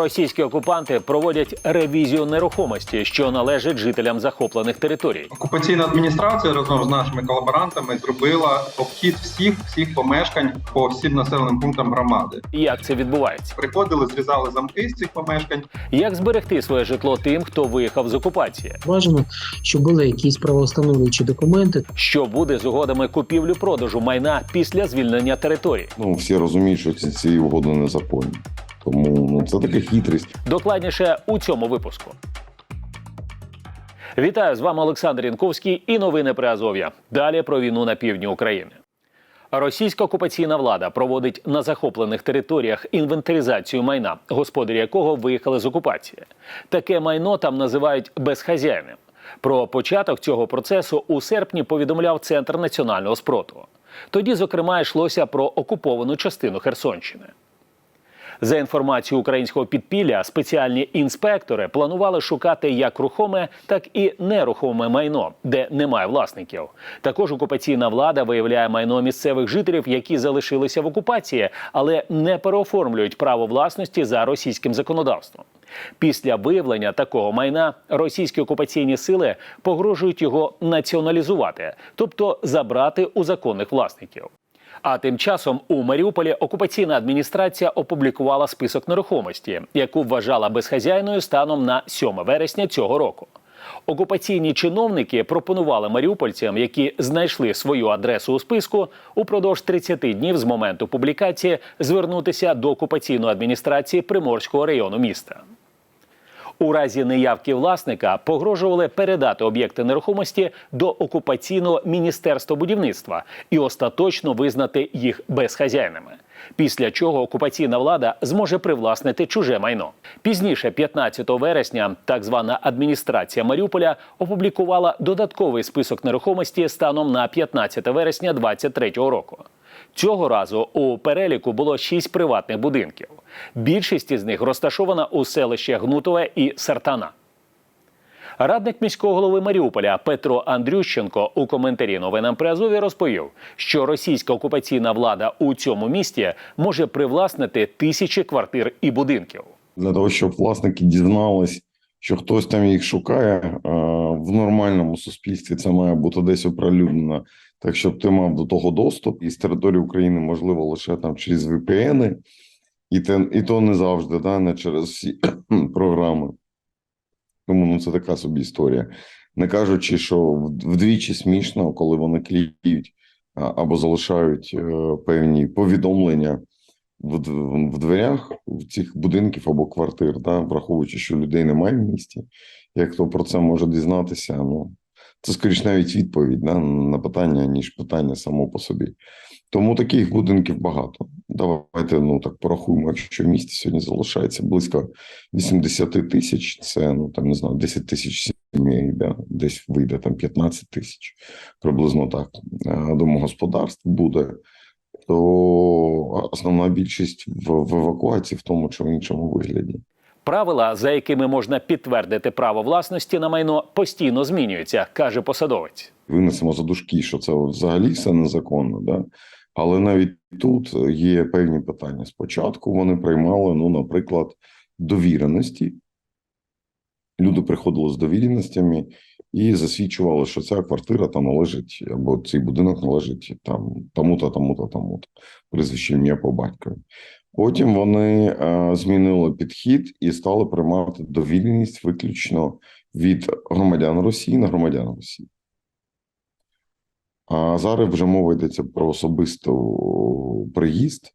Російські окупанти проводять ревізію нерухомості, що належить жителям захоплених територій. Окупаційна адміністрація разом з нашими колаборантами зробила обхід всіх всіх помешкань по всім населеним пунктам громади. Як це відбувається? Приходили, зрізали замки з цих помешкань. Як зберегти своє житло тим, хто виїхав з окупації? Бажано, щоб були якісь правоустановлюючі документи. Що буде з угодами купівлі-продажу майна після звільнення територій? Ну всі розуміють, що ці, ці угоди незаконні. Тому ну це така хитрість. Докладніше у цьому випуску. Вітаю з вами Олександр Янковський і новини при Азов'я. Далі про війну на півдні України. Російська окупаційна влада проводить на захоплених територіях інвентаризацію майна, господарі якого виїхали з окупації. Таке майно там називають безхазяйним. Про початок цього процесу у серпні повідомляв Центр національного спротиву. Тоді, зокрема, йшлося про окуповану частину Херсонщини. За інформацією українського підпілля, спеціальні інспектори планували шукати як рухоме, так і нерухоме майно, де немає власників. Також окупаційна влада виявляє майно місцевих жителів, які залишилися в окупації, але не переоформлюють право власності за російським законодавством. Після виявлення такого майна російські окупаційні сили погрожують його націоналізувати, тобто забрати у законних власників. А тим часом у Маріуполі окупаційна адміністрація опублікувала список нерухомості, яку вважала безхазяйною станом на 7 вересня цього року. Окупаційні чиновники пропонували маріупольцям, які знайшли свою адресу у списку, упродовж 30 днів з моменту публікації звернутися до окупаційної адміністрації Приморського району міста. У разі неявки власника погрожували передати об'єкти нерухомості до окупаційного міністерства будівництва і остаточно визнати їх безхазяйними. Після чого окупаційна влада зможе привласнити чуже майно. Пізніше, 15 вересня, так звана адміністрація Маріуполя опублікувала додатковий список нерухомості станом на 15 вересня 2023 року. Цього разу у переліку було шість приватних будинків. Більшість із них розташована у селищі Гнутове і Сартана. Радник міського голови Маріуполя Петро Андрющенко у коментарі новинам при Азові розповів, що російська окупаційна влада у цьому місті може привласнити тисячі квартир і будинків. Для того, щоб власники дізнались, що хтось там їх шукає е, в нормальному суспільстві, це має бути десь оприлюднено. Так, щоб ти мав до того доступ із території України, можливо, лише там через VPN, і, те, і то не завжди, да, не через всі програми. Тому ну, це така собі історія. Не кажучи, що вд- вдвічі смішно, коли вони кліють або залишають е, певні повідомлення в, в дверях в цих будинків або квартир, да, враховуючи, що людей немає в місті. Як хто про це може дізнатися? Ну це скоріш навіть відповідь да, на питання, ніж питання само по собі. Тому таких будинків багато. Давайте ну так порахуємо, якщо в місті сьогодні залишається близько 80 тисяч, це ну там не знаю, 10 тисяч сімей, да, десь вийде там 15 тисяч, приблизно так. е, Домогосподарств буде, то основна більшість в, в евакуації в тому чи в іншому вигляді. Правила, за якими можна підтвердити право власності на майно, постійно змінюються, каже посадовець. винесемо за дужки, що це взагалі все незаконно, да? але навіть тут є певні питання. Спочатку вони приймали, ну, наприклад, довіреності. Люди приходили з довіреностями і засвідчували, що ця квартира там належить, або цей будинок належить там тому-то, тому-то, тому-то, прізвище ім'я по батькові. Потім вони е, змінили підхід і стали приймати довіреність виключно від громадян Росії на громадян Росії. А зараз вже мова йдеться про особистий приїзд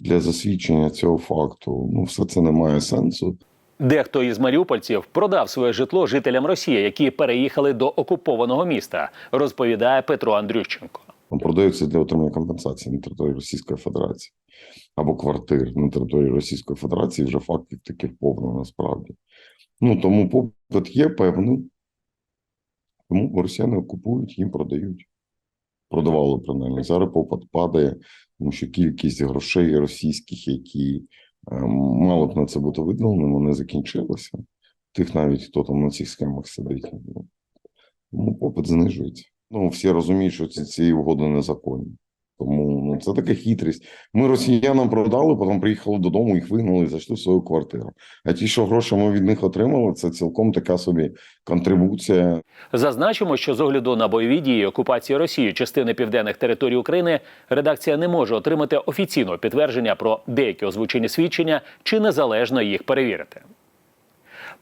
для засвідчення цього факту. Ну, все це не має сенсу. Дехто із маріупольців продав своє житло жителям Росії, які переїхали до окупованого міста, розповідає Петро Андрющенко. Продаються для отримання компенсації на території Російської Федерації або квартир на території Російської Федерації. Вже фактів таких повно насправді. Ну тому попит є певний, тому росіяни купують, їм продають. Продавали принаймні. Зараз попит падає, тому що кількість грошей російських, які е, мало б на це бути виділено, вони закінчилися. Тих навіть хто там на цих схемах сидить. Тому попит знижується. Ну, всі розуміють, що ці, ці угоди незаконні. Тому ну це така хитрість. Ми росіянам продали, потім приїхали додому, їх вигнали і зайшли в свою квартиру. А ті, що гроші ми від них отримали, це цілком така собі контрибуція Зазначимо, що з огляду на бойові дії окупації Росії частини південних територій України редакція не може отримати офіційного підтвердження про деякі озвучені свідчення чи незалежно їх перевірити.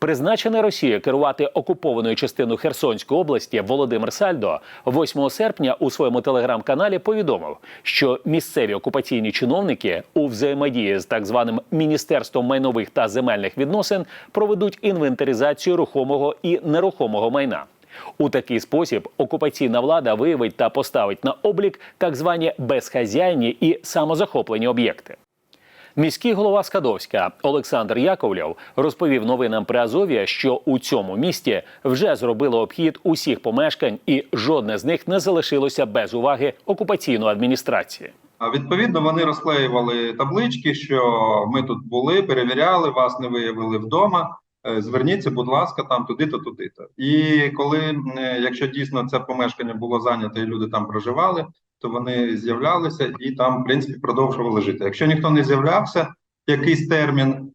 Призначений Росією керувати окупованою частиною Херсонської області Володимир Сальдо 8 серпня у своєму телеграм-каналі повідомив, що місцеві окупаційні чиновники у взаємодії з так званим міністерством майнових та земельних відносин проведуть інвентаризацію рухомого і нерухомого майна. У такий спосіб окупаційна влада виявить та поставить на облік так звані безхазяйні і самозахоплені об'єкти. Міський голова Скадовська Олександр Яковлєв розповів новинам при Азов'я, що у цьому місті вже зробили обхід усіх помешкань, і жодне з них не залишилося без уваги окупаційної адміністрації. А відповідно вони розклеювали таблички, що ми тут були, перевіряли, вас не виявили вдома. е, Зверніться, будь ласка, там туди-то, туди-то. І коли, е, якщо дійсно це помешкання було зайняте і люди там проживали, то вони з'являлися і там, в принципі, продовжували жити. Якщо ніхто не з'являвся, якийсь термін,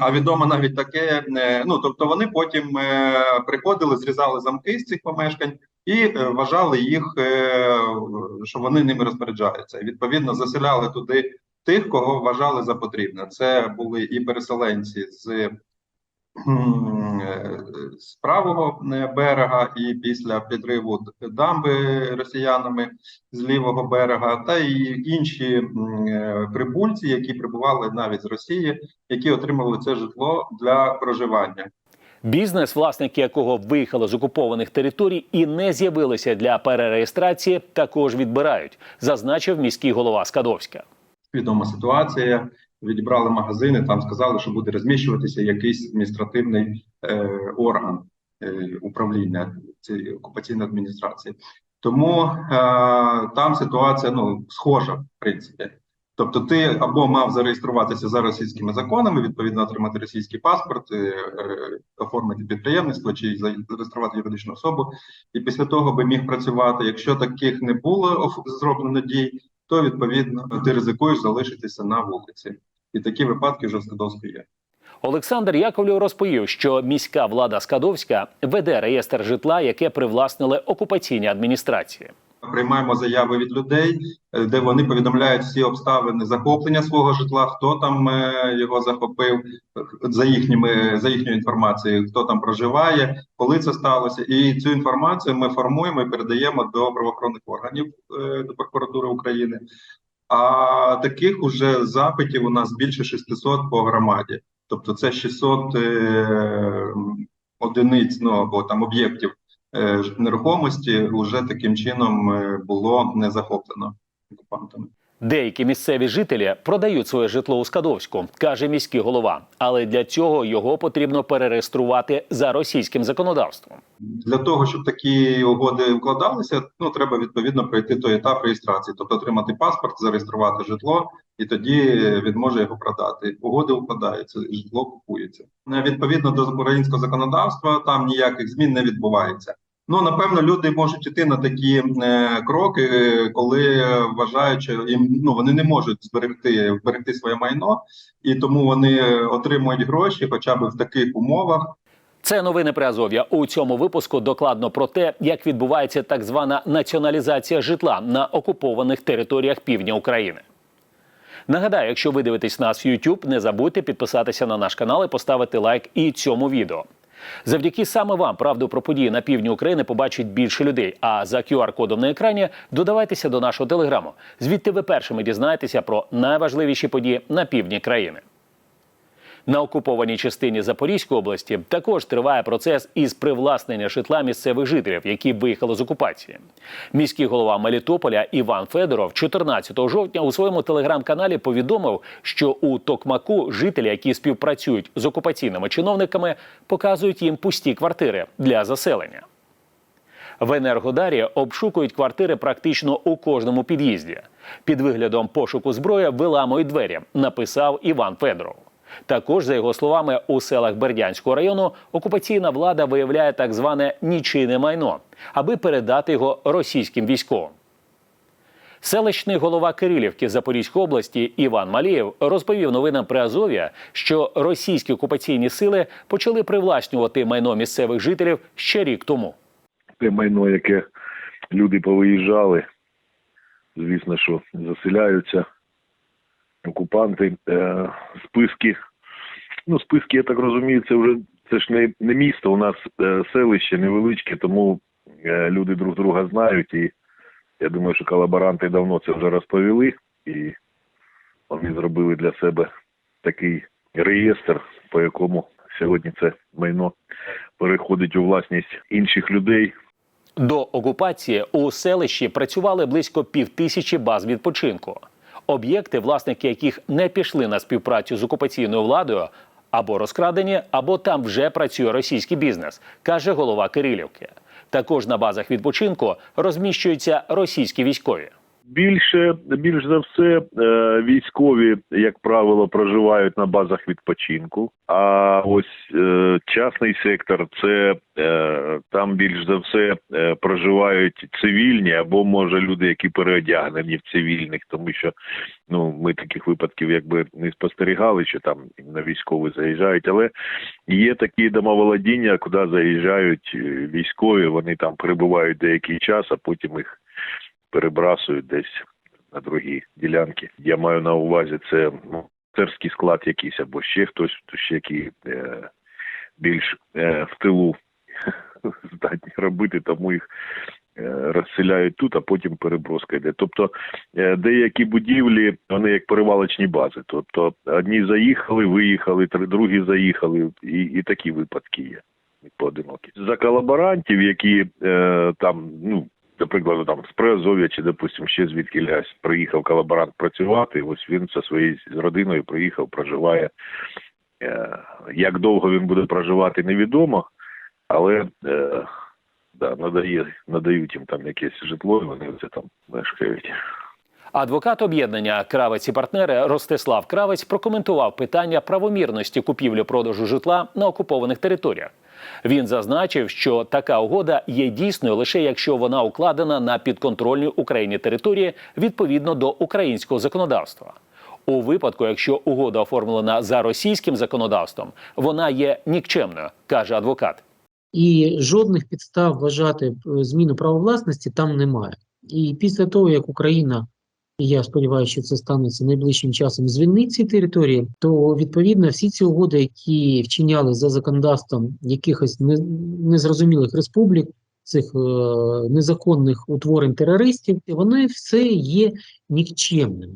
а відомо навіть таке, е, ну тобто вони потім е, приходили, зрізали замки з цих помешкань і е, вважали їх, що вони ними розпоряджаються. І відповідно заселяли туди тих, кого вважали за потрібне. Це були і переселенці з з правого е, берега, і після підриву дамби росіянами з лівого берега, та і інші е, прибульці, які прибували навіть з Росії, які отримували це житло для проживання. Бізнес, власники якого виїхали з окупованих територій і не з'явилися для перереєстрації, також відбирають, зазначив міський голова Скадовська. Відома ситуація. Відібрали магазини, там сказали, що буде розміщуватися якийсь адміністративний е, орган е, управління цієї окупаційної адміністрації. Тому е, там ситуація ну схожа, в принципі. Тобто, ти або мав зареєструватися за російськими законами, відповідно отримати російський паспорт, е, е, оформити підприємництво чи зареєструвати юридичну особу, і після того би міг працювати. Якщо таких не було зроблено дій, то відповідно ти ризикуєш залишитися на вулиці. І такі випадки вже в Скадовську є. Олександр Яковлєв розповів, що міська влада Скадовська веде реєстр житла, яке привласнили окупаційні адміністрації. Приймаємо заяви від людей, е, де вони повідомляють всі обставини захоплення свого житла, хто там е, його захопив, за їхніми за їхньою інформацією, хто там проживає, коли це сталося, і цю інформацію ми формуємо і передаємо до правоохоронних органів е, до прокуратури України. А таких уже запитів у нас більше 600 по громаді, тобто це 600 е, одиниць, ну або там об'єктів е, нерухомості вже таким чином е, було не захоплено окупантами. Деякі місцеві жителі продають своє житло у Скадовську, каже міський голова. Але для цього його потрібно перереєструвати за російським законодавством. Для того щоб такі угоди укладалися, ну треба відповідно пройти той етап реєстрації, тобто отримати паспорт, зареєструвати житло, і тоді він може його продати. Угоди укладаються, житло купується. Е, Відповідно до українського законодавства, там ніяких змін не відбувається. Ну напевно, люди можуть іти на такі е, кроки, е, коли вважають, що їм ну вони не можуть зберегти вберегти своє майно, і тому вони отримують гроші, хоча б в таких умовах. Це новини при Азов'я. У цьому випуску докладно про те, як відбувається так звана націоналізація житла на окупованих територіях півдня України. Нагадаю, якщо ви дивитесь нас в YouTube, не забудьте підписатися на наш канал і поставити лайк і цьому відео. Завдяки саме вам правду про події на півдні України побачить більше людей. А за QR-кодом на екрані додавайтеся до нашого телеграму. Звідти ви першими дізнаєтеся про найважливіші події на півдні країни. На окупованій частині Запорізької області також триває процес із привласнення житла місцевих жителів, які виїхали з окупації. Міський голова Мелітополя Іван Федоров 14 жовтня у своєму телеграм-каналі повідомив, що у Токмаку жителі, які співпрацюють з окупаційними чиновниками, показують їм пусті квартири для заселення. В Енергодарі обшукують квартири практично у кожному під'їзді. Під виглядом пошуку зброї виламують двері, написав Іван Федоров. Також, за його словами, у селах Бердянського району окупаційна влада виявляє так зване нічийне майно, аби передати його російським військовим. Селищний голова Кирилівки Запорізької області Іван Малієв розповів новинам Приазов'я, що російські окупаційні сили почали привласнювати майно місцевих жителів ще рік тому. те майно, яке люди повиїжджали, звісно, що заселяються окупанти. Е, списки, ну, списки, я так розумію, це вже це ж не, не місто, у нас е, селище невеличке, тому е, люди друг друга знають. І я думаю, що колаборанти давно це вже розповіли, і вони зробили для себе такий реєстр, по якому сьогодні це майно переходить у власність інших людей. До окупації у селищі працювали близько півтисячі баз відпочинку. Об'єкти, власники яких не пішли на співпрацю з окупаційною владою, або розкрадені, або там вже працює російський бізнес, каже голова Кирилівки. Також на базах відпочинку розміщуються російські військові. Більше більш за все е, військові, як правило, проживають на базах відпочинку. А ось е, частний сектор це е, там більш за все проживають цивільні або може люди, які переодягнені в цивільних, тому що ну ми таких випадків якби не спостерігали, що там на військові заїжджають, але є такі домоволодіння, куди заїжджають військові. Вони там перебувають деякий час, а потім їх перебрасують десь на другі ділянки. Я маю на увазі це ну, царський склад якийсь або ще хтось, хто ще який е, більш е, в тилу здатні робити, тому їх е, розселяють тут, а потім переброска йде. Тобто е, деякі будівлі, вони як перевалочні бази. Тобто одні заїхали, виїхали, другі заїхали, і, і такі випадки є. Поодинокі. За колаборантів, які е, там, ну, до прикладу, там з Приазов'я чи, допустим, ще звідки лясь приїхав колаборант працювати. Ось він зі своєю з родиною приїхав, проживає. Е, як довго він буде проживати, невідомо, але е, да, надає, надають їм там якесь житло, і вони це там мешкають. Адвокат об'єднання Кравець і партнери Ростислав Кравець прокоментував питання правомірності купівлі-продажу житла на окупованих територіях. Він зазначив, що така угода є дійсною лише якщо вона укладена на підконтрольній Україні території відповідно до українського законодавства. У випадку, якщо угода оформлена за російським законодавством, вона є нікчемною, каже адвокат. І жодних підстав вважати е, зміну права власності там немає. І після того, як Україна, і я сподіваюся, що це станеться найближчим часом, звільнить ці території, то відповідно всі ці угоди, які вчиняли за законодавством якихось незрозумілих республік, цих е, незаконних утворень терористів, вони все є нікчемними.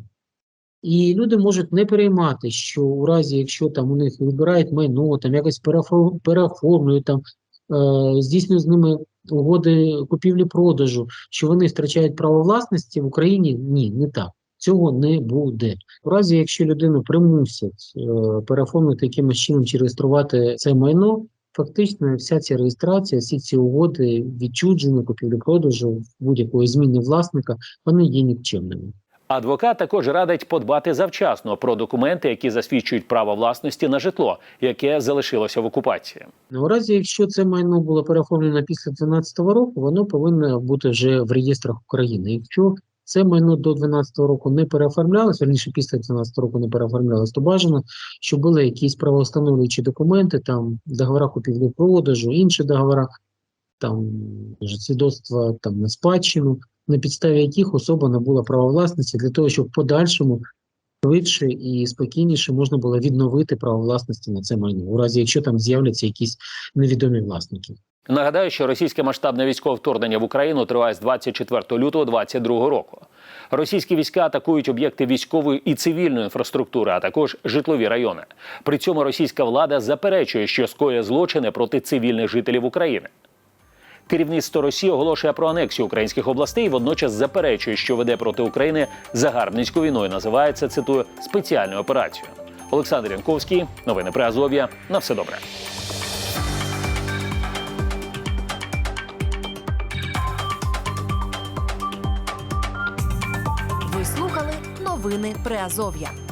І люди можуть не переймати, що у разі, якщо там у них відбирають майно, там якось переофо- переоформлюють, там е, здійснюють з ними угоди купівлі-продажу, що вони втрачають право власності в Україні? Ні, не так. Цього не буде. У разі, якщо людину примусять е, переоформити якимось чином чи реєструвати це майно, фактично вся ця реєстрація, всі ці угоди, відчудження, купівлі-продажу, будь-якої зміни власника, вони є нікчемними. Адвокат також радить подбати завчасно про документи, які засвідчують право власності на житло, яке залишилося в окупації. Ну, У разі, якщо це майно було переоформлено після 2012 року, воно повинно бути вже в реєстрах України. Якщо це майно до 2012 року не переоформлялось, верніше після 2012 року не переоформлялось, то бажано, щоб були якісь правоустановлюючі документи, там договора купівлі-продажу, інші договори, там свідоцтва там на спадщину, на підставі яких особа набула право власності для того, щоб в подальшому швидше і спокійніше можна було відновити право власності на це майно, у разі якщо там з'являться якісь невідомі власники. Нагадаю, що російське масштабне військове вторгнення в Україну триває з 24 лютого 2022 року. Російські війська атакують об'єкти військової і цивільної інфраструктури, а також житлові райони. При цьому російська влада заперечує, що скоює злочини проти цивільних жителів України. Керівництво Росії оголошує про анексію українських областей водночас заперечує, що веде проти України загарбницьку війну і називає це, цитую, спеціальною операцією. Олександр Янковський, новини при Азов'я. На все добре. Ви слухали новини Приазов'я.